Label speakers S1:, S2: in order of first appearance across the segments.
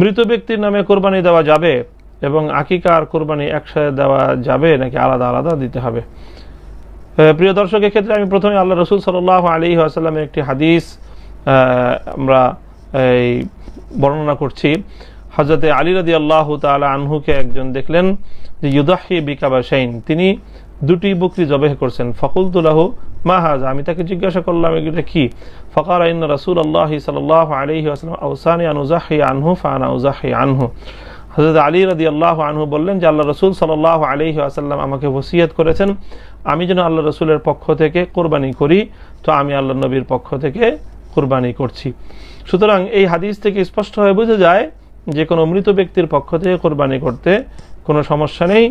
S1: মৃত ব্যক্তির নামে কোরবানি দেওয়া যাবে এবং আকিকা আর কোরবানি একসাথে দেওয়া যাবে নাকি আলাদা আলাদা দিতে হবে। প্রিয় দর্শকের ক্ষেত্রে আমি প্রথমে আল্লাহ রসুল সাল্লাহ আলী আসাল্লামের একটি হাদিস আমরা এই বর্ণনা করছি। হজরতে আলী রাদি আল্লাহ তালা আনহুকে একজন দেখলেন যে, ইউদাহি বিকাবা শাইন তিনি দুটি বকরি জবেহ করছেন। ফকুলতুল্লাহ মা হাজ আমি তাকে জিজ্ঞাসা করলাম এটা কি? ফকার আইন রাসুল আল্লাহ সাল্লাহ আলহি আসলাম আউসানি আনুজাহি আনহু ফানা উজাহি আনহু। হজরত আলী রাদি আল্লাহ আনহু বললেন যে, আল্লাহ রসুল সাল্লাহ আলহি আসাল্লাম আমাকে ওসিয়ত করেছেন, আমি যেন আল্লাহ রসুলের পক্ষ থেকে কোরবানি করি, তো আমি আল্লাহ নবীর পক্ষ থেকে কোরবানি করছি। সুতরাং এই হাদিস থেকে স্পষ্ট হয়ে বোঝা যায় যে, কোনো মৃত ব্যক্তির পক্ষ থেকে কোরবানি করতে কোনো সমস্যা নেই,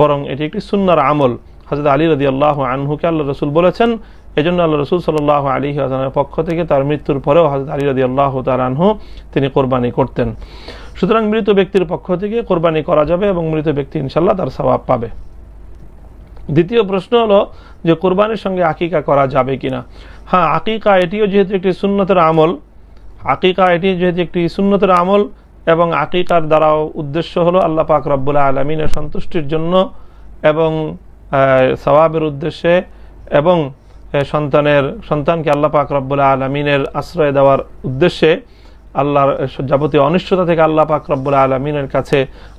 S1: বরং এটি একটি সুন্নার আমল। হজরত আলী রদি আল্লাহ আনহুকে আল্লাহ রসুল বলেছেন এই জন্য আল্লাহ রসুল সাল্লাহ আলী আজমের পক্ষ থেকে তার মৃত্যুর পরেও হজরত আলী রদি আল্লাহ তার আনহু তিনি কোরবানি করতেন। সুতরাং মৃত ব্যক্তির পক্ষ থেকে কোরবানি করা যাবে এবং মৃত ব্যক্তি ইনশাল্লাহ তার স্বভাব পাবে। দ্বিতীয় প্রশ্ন হলো যে কোরবানির সঙ্গে আকিকা করা যাবে কিনা। হ্যাঁ আকিকা এটিও যেহেতু একটি সুন্নতের আমল, আকিকা এটি যেহেতু একটি সুন্নতের আমল এবং আকিকার দ্বারাও উদ্দেশ্য হলো আল্লাহ পাক রব্বুল্লাহ আলমিনের সন্তুষ্টির জন্য এবং সওয়াবের উদ্দেশ্যে এবং সন্তানের, সন্তানকে আল্লাহ পাক রব্বুল্লাহ আলমিনের আশ্রয় দেওয়ার উদ্দেশ্যে আল্লাহর যাবতীয় অনিশ্চয়তা থেকে আল্লাহ পাক রব্বুল্লাহ আলমিনের কাছে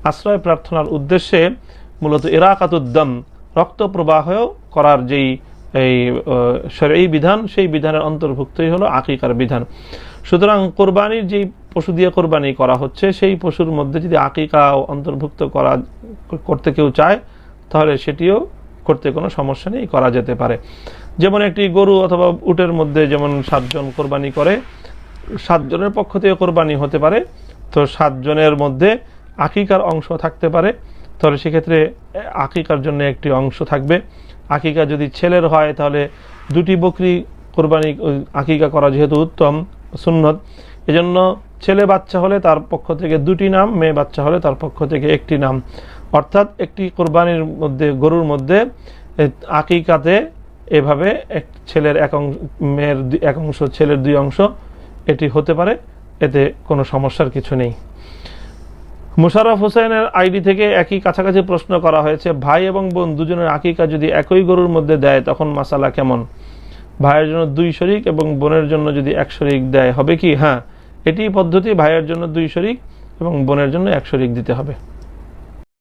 S1: আশ্রয় প্রার্থনার উদ্দেশ্যে মূলত ইরাকাতুদ্দম, রক্ত প্রবাহ করার যেই, এই এই বিধান, সেই বিধানের অন্তর্ভুক্তই হলো আকিকার বিধান। সুতরাং কোরবানির যেই পশু দিয়ে কোরবানি করা হচ্ছে, সেই পশুর মধ্যে যদি আকিকা অন্তর্ভুক্ত করা, করতে কেউ চায়, তাহলে সেটিও করতে কোনো সমস্যা নেই, করা যেতে পারে। যেমন একটি গরু অথবা উটের মধ্যে যেমন সাতজন কোরবানি করে, সাতজনের পক্ষ থেকে কোরবানি হতে পারে। তো সাতজনের মধ্যে আকিকার অংশ থাকতে পারে। তাহলে সেক্ষেত্রে আকিকার জন্য একটি অংশ থাকবে। আকিকা যদি ছেলের হয়, তাহলে দুটি বকরি কোরবানি, আকিকা করা যেহেতু উত্তম, সুন্নত। এজন্য ছেলে বাচ্চা হলে তার পক্ষ থেকে দুটি নাম, মেয়ে বাচ্চা হলে তার পক্ষ থেকে একটি নাম। অর্থাৎ একটি কোরবানির মধ্যে, গরুর মধ্যে আকিকাতে এভাবে এক ছেলের এক মেয়ের এক অংশ, ছেলের দুই অংশ, এটি হতে পারে, এতে কোনো সমস্যার কিছু নেই। মুশারফ হোসেনের আইডি থেকে একই কাছাকাছি প্রশ্ন করা হয়েছে, ভাই এবং বোন দুজনের আকিকা যদি একই গরুর মধ্যে দেয়, তখন মাসালা কেমন? ভাইয়ের জন্য দুই শরিক এবং বোনের জন্য যদি এক শরিক দেয়, হবে কি? হ্যাঁ এটি পদ্ধতি, ভাইয়ের জন্য দুই শরিক এবং বোনের জন্য এক শরিক দিতে হবে।